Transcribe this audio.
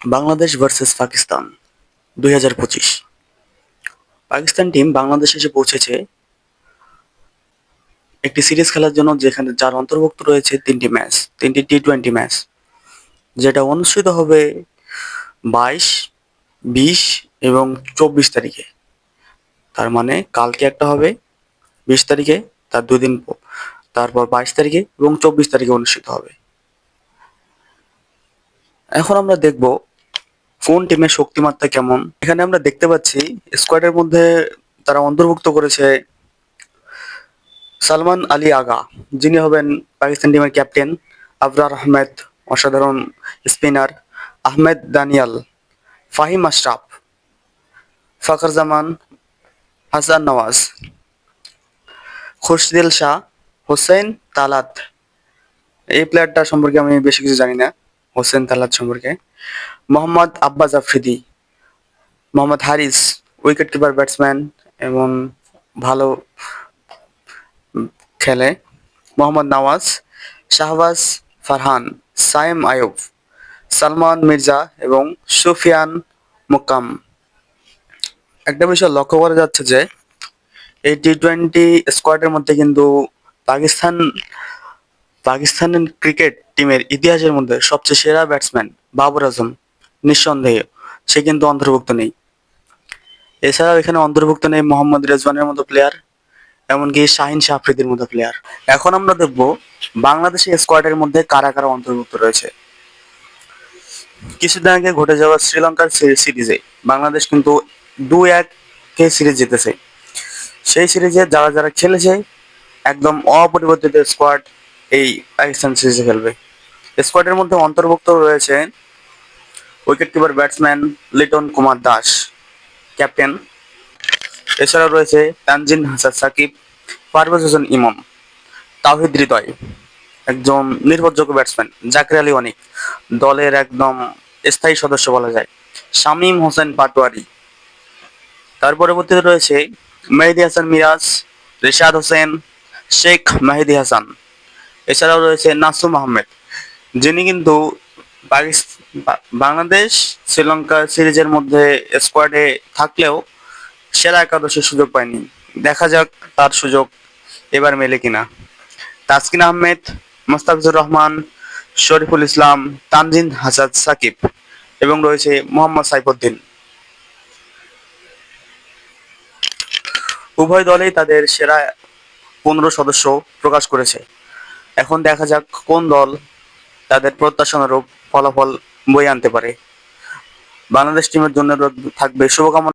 Bangladesh versus Pakistan, দুই হাজার পঁচিশ। পাকিস্তান টিম বাংলাদেশে এসে পৌঁছেছে একটি সিরিজ খেলার জন্য, যেখানে যার অন্তর্ভুক্ত রয়েছে তিনটি ম্যাচ, তিনটি টি টোয়েন্টি ম্যাচ। যেটা অনুষ্ঠিত হবে বাইশ, বিশ এবং চব্বিশ তারিখে। তার মানে কালকে একটা হবে, বিশ তারিখে, তার দুদিন তারপর বাইশ তারিখে এবং চব্বিশ তারিখে অনুষ্ঠিত হবে। এখন আমরা দেখব কোন টিমের শক্তিমাত্রা কেমন? এখানে আমরা দেখতে পাচ্ছি স্কোয়াডের মধ্যে তারা অন্তর্ভুক্ত করেছে সালমান আলী আগা। যিনি হবেন পাকিস্তান টিমের ক্যাপ্টেন আবরার আহমেদ, অসাধারণ স্পিনার আহমেদ দানিয়াল, ফাহিম আশরাফ, ফখর জামান, হাসান নওয়াজ, খুশদিল শাহ, হোসেন তালাত। এই প্লেয়ারটা সম্পর্কে আমি বেশি কিছু জানি না। হোসেন তালাত সম্পর্কে। Mohammad Abbas Afridi, Mohammad Haris wicket keeper batsman এবং ভালো খেলে। মোহাম্মদ নওয়াজ, শাহবাজ ফারহান সাইম আয়ুব, সালমান মির্জা এবং সুফিয়ান মুকাম একটা বিষয় লক্ষ্য করা যাচ্ছে যে, এই টি টোয়েন্টি স্কোয়াডের মধ্যে কিন্তু পাকিস্তান পাকিস্তানের ক্রিকেট টিমের ইতিহাসের মধ্যে সবচেয়ে সেরা ব্যাটসম্যান বাবর আজম। নিঃসন্দেহে সে কিন্তু অন্তর্ভুক্ত নেই। এছাড়াও এখানে অন্তর্ভুক্ত নেই মোহাম্মদ রেজওয়ানের মতো প্লেয়ার এমনকি শাহিন শাহ আফ্রিদির মতো প্লেয়ার এখন আমরা দেখব বাংলাদেশের স্কোয়াডের মধ্যে কারা কারা অন্তর্ভুক্ত রয়েছে। কিছুদিন আগে ঘটে যাওয়া শ্রীলঙ্কার সিরিজে বাংলাদেশ কিন্তু দু এক কে সিরিজ জিতেছে। সেই সিরিজে যারা যারা খেলেছে, একদম অপরিবর্তিত স্কোয়াড এই পাকিস্তান সিরিজে খেলবে। স্কোয়াডের মধ্যে অন্তর্ভুক্ত রয়েছে wicket keeper batsman Liton Kumar Das. Captain এছাড়াও রয়েছে তানজিন হাসান সাকিব, পারভেজ হোসেন ইমাম তাহিদ হৃদয়, একজন নির্ভরযোগ্য ব্যাটসম্যান জাকির আলী অনিক, দলের একদম স্থায়ী সদস্য বলা যায়, শামীম হোসেন পাটোয়ারি। তার পরবর্তীতে রয়েছে মেহেদি হাসান মিরাজ, রিশাদ হোসেন, শেখ মেহেদি হাসান। এছাড়াও রয়েছে নাসুম আহমেদ। যিনি কিন্তু বাংলাদেশ, শ্রীলঙ্কা সিরিজের মধ্যে স্কোয়াডে থাকলেও সেরা একাদশের সুযোগ পায়নি। দেখা যাক তার সুযোগ এবার মেলে কিনা। তাসকিন আহমেদ, মোস্তাফিজুর রহমান, শরীফুল ইসলাম, তানজিন হাসাদ সাকিব এবং রয়েছে মোহাম্মদ সাইফুদ্দিন। উভয় দলেই তাদের সেরা পনেরো সদস্য প্রকাশ করেছে। এখন দেখা যাক কোন দল তাদের প্রত্যাশানুরূপ ফলাফল বয়ে আনতে পারে। বাংলাদেশ টিমের জন্য থাকবে। শুভকামনা।